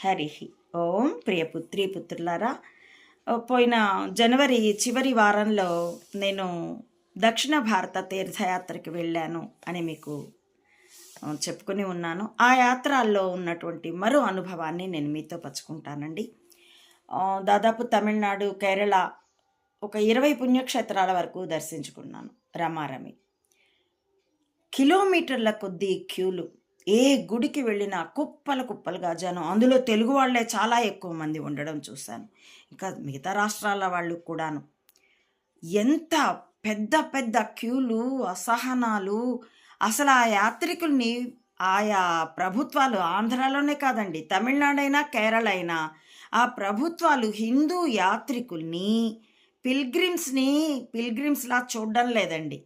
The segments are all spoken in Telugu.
హరి ఓం ప్రియపుత్రి పుత్రులారా పోయిన జనవరి చివరి వారంలో నేను దక్షిణ భారత తీర్థయాత్రకి వెళ్ళాను అని మీకు చెప్పుకొని ఉన్నాను. ఆ యాత్రల్లో ఉన్నటువంటి మరో అనుభవాన్ని నేను మీతో పంచుకుంటానండి. దాదాపు తమిళనాడు కేరళ ఒక ఇరవై పుణ్యక్షేత్రాల వరకు దర్శించుకున్నాను రమారమి. కిలోమీటర్ల కొద్దీ క్యూలు ఏ గుడికి వెళ్ళినా కుప్పలు కుప్పలుగా జనం. అందులో తెలుగు వాళ్ళే చాలా ఎక్కువ మంది ఉండడం చూశాను. ఇంకా మిగతా రాష్ట్రాల వాళ్ళు కూడాను. ఎంత పెద్ద పెద్ద క్యూలు అసహనాలు. అసలు ఆ యాత్రికుల్ని ఆయా ప్రభుత్వాలు ఆంధ్రాలోనే కాదండి తమిళనాడైనా కేరళ అయినా ఆ ప్రభుత్వాలు హిందూ యాత్రికుల్ని పిల్గ్రిమ్స్ని పిల్గ్రిమ్స్లా చూడడం లేదండి.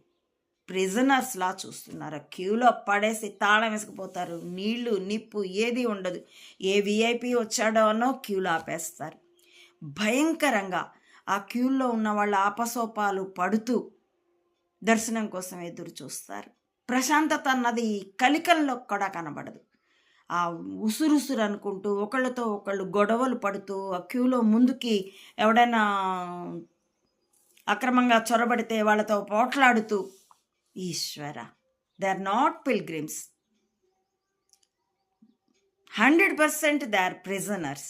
ప్రిజనర్స్లా చూస్తున్నారు. క్యూలో పడేసి తాళం వేసుకుపోతారు. నీళ్ళు నిప్పు ఏది ఉండదు. ఏ విఐపి వచ్చాడో అనో క్యూలో ఆపేస్తారు. భయంకరంగా ఆ క్యూలో ఉన్న వాళ్ళ ఆపసోపాలు పడుతూ దర్శనం కోసం ఎదురు చూస్తారు. ప్రశాంతత అన్నది కలికల్లో కూడా కనబడదు. ఆ ఉసురుసురు అనుకుంటూ ఒకళ్ళతో ఒకళ్ళు గొడవలు పడుతూ ఆ క్యూలో ముందుకి ఎవడైనా అక్రమంగా చొరబడితే వాళ్ళతో పోట్లాడుతూ Eshwara. They are not pilgrims hundred percent they are prisoners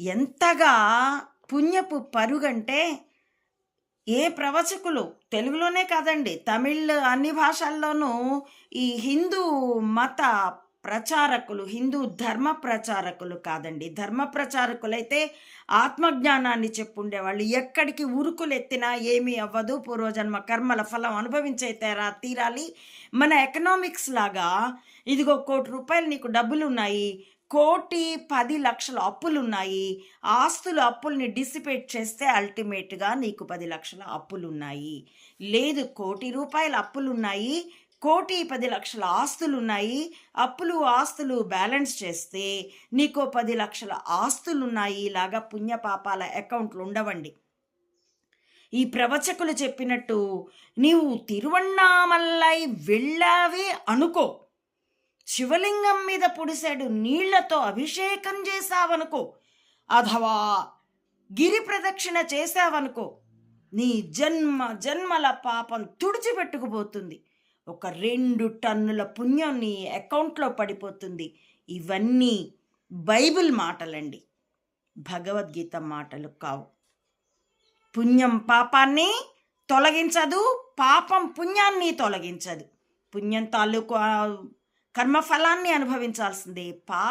ఎంతగా పుణ్యపు పరుగంటే ఏ ప్రవచకులు తెలుగులోనే కాదండి తమిళ్ అన్ని భాషల్లోనూ ఈ హిందూ మత ప్రచారకులు హిందూ ధర్మ ప్రచారకులు కాదండి. ధర్మ ప్రచారకులైతే ఆత్మజ్ఞానాన్ని చెప్పుండేవాళ్ళు. ఎక్కడికి ఉరుకులు ఎత్తినా ఏమీ అవ్వదు. పూర్వజన్మ కర్మల ఫలం అనుభవించే తీరా తీరాలి. మన ఎకనామిక్స్ లాగా ఇదిగో కోటి రూపాయలు నీకు డబ్బులు ఉన్నాయి కోటి పది లక్షల అప్పులు ఉన్నాయి ఆస్తులు అప్పుల్ని డిసిపేట్ చేస్తే అల్టిమేట్గా నీకు పది లక్షల అప్పులు ఉన్నాయి లేదు కోటి రూపాయల అప్పులు ఉన్నాయి కోటి పది లక్షల ఆస్తులు ఉన్నాయి అప్పులు ఆస్తులు బ్యాలెన్స్ చేస్తే నీకు పది లక్షల ఆస్తులు ఉన్నాయి ఇలాగా పుణ్యపాపాల అకౌంట్లు ఉండవండి. ఈ ప్రవచకులు చెప్పినట్టు నీవు తిరువన్నామల్లై వెళ్ళావే అనుకో. శివలింగం మీద పొడిశాడు నీళ్ళతో అభిషేకం చేశావనుకో. అథవా గిరి ప్రదక్షిణ చేశావనుకో. నీ జన్మ జన్మల పాపం తుడిచిపెట్టుకుపోతుంది. ఒక రెండు టన్నుల పుణ్యం నీ అకౌంట్లో పడిపోతుంది. ఇవన్నీ బైబిల్ మాటలండి. భగవద్గీత మాటలు కావు. పుణ్యం పాపాన్ని తొలగించదు పాపం పుణ్యాన్ని తొలగించదు. పుణ్యం తాలూకు కర్మఫలాన్ని అనుభవించాల్సిందే. పాప